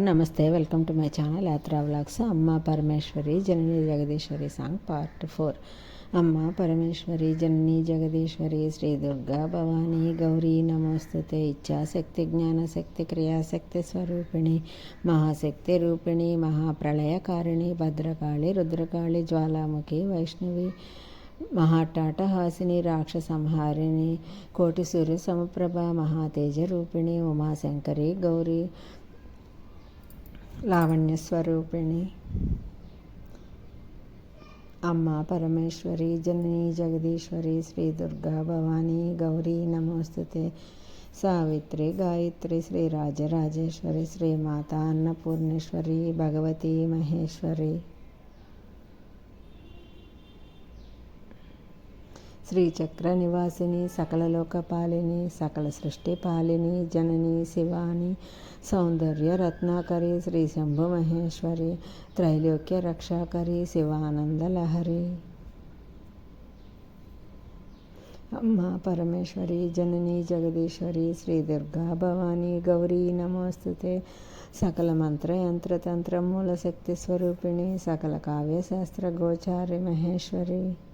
నమస్తే welcome to my channel Yatra vlogs. అమ్మ పరమేశ్వరి జనని జగదీశ్వరి సాంగ్ పార్ట్ ఫోర్. అమ్మ పరమేశ్వరి జనని జగదీశ్వరి శ్రీ దుర్గా భవానీ గౌరీ నమోస్తుతే ఇచ్చాశక్తి జ్ఞానశక్తి క్రియాశక్తి స్వరూపిణి మహాశక్తి రూపిణి మహాప్రళయకారిణి భద్రకాళి రుద్రకాళి జ్వాలాముఖి వైష్ణవి మహాటాటహాసిని రాక్షసంహారిణి కోటి సూర్య సమప్రభ మహాతేజ రూపిణి ఉమాశంకరి గౌరీ లావణ్య స్వరూపిణి. అమ్మ పరమేశ్వరి జనని జగదీశ్వరి శ్రీ దుర్గా భవానీ గౌరీ నమోస్తుతే. సావిత్రి గాయత్రి శ్రీ రాజరాజేశ్వరి శ్రీ మాత అన్నపూర్ణేశ్వరి భగవతి మహేశ్వరి. శ్రీచక్ర నివాసిని సకల లోకపాలిని సకల సృష్టి పాలిని జనని శివాని సౌందర్య రత్నాకరి శ్రీ శంభు మహేశ్వరి త్రైలోక్య రక్షాకరి శివానంద లహరి అమ్మ పరమేశ్వరి జనని జగదీశ్వరి శ్రీ దుర్గా భవానీ గౌరీ నమోస్తుతే సకల మంత్ర యంత్ర తంత్ర మూల శక్తి స్వరూపిణి సకల కావ్యశాస్త్ర గోచారి మహేశ్వరి కౌమారి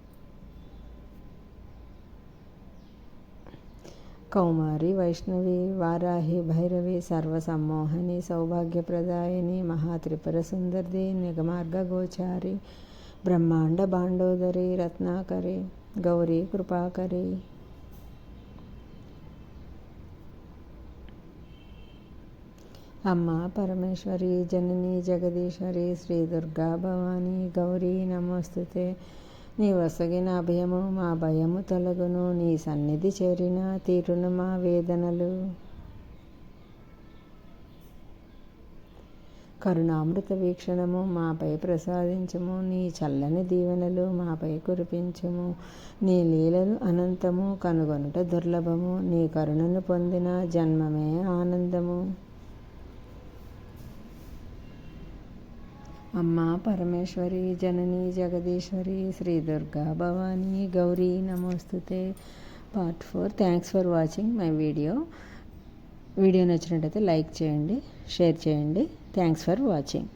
వైష్ణవి వారాహి భైరవి సర్వసమ్మోహని సౌభాగ్యప్రదాయిని మహాత్రిపుర సుందర్ది నిగమార్గ గోచారి బ్రహ్మాండ బాండోదరి రత్నాకరి గౌరీ కృపాకరి అమ్మ పరమేశ్వరి జనని జగదీశ్వరి శ్రీ దుర్గా భవానీ గౌరీ నమోస్తుతే నీ వసగిన అభయము మా భయము తొలగును నీ సన్నిధి చేరిన తీరును మా వేదనలు. కరుణామృత వీక్షణము మాపై ప్రసాదించము నీ చల్లని దీవెనలు మాపై కురిపించము. నీ లీలలు అనంతము కనుగొనుట దుర్లభము నీ కరుణను పొందిన జన్మమే ఆనందము. అమ్మ పరమేశ్వరి జనని జగదీశ్వరి శ్రీ దుర్గా భవానీ గౌరీ నమోస్తుతే. Part four. Thanks for watching my video video నచ్చినట్టయితే లైక్ చేయండి షేర్ చేయండి. Thanks for watching